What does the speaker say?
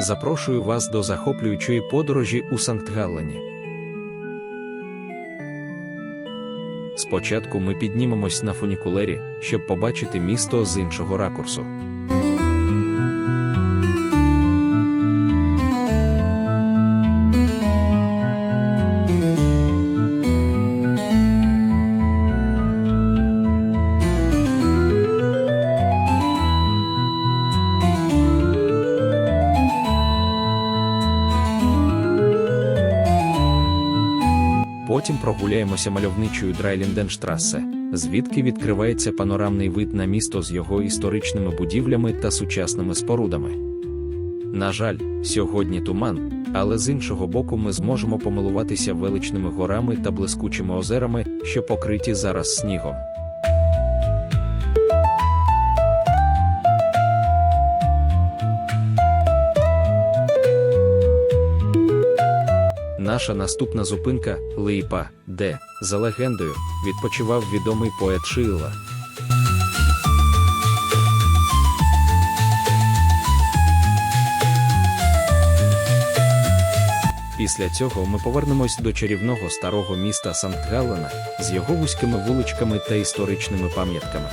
запрошую вас до захоплюючої подорожі у Санкт-Галлені. Спочатку ми піднімемось на фунікулері, щоб побачити місто з іншого ракурсу. Потім прогуляємося мальовничою Драйлінденштрасе, звідки відкривається панорамний вид на місто з його історичними будівлями та сучасними спорудами. На жаль, сьогодні туман, але з іншого боку ми зможемо помилуватися величними горами та блискучими озерами, що покриті зараз снігом. Наша наступна зупинка Липа, де, за легендою, відпочивав відомий поет Шиїла. Після цього ми повернемось до чарівного старого міста Санкт-Галлена з його вузькими вуличками та історичними пам'ятками.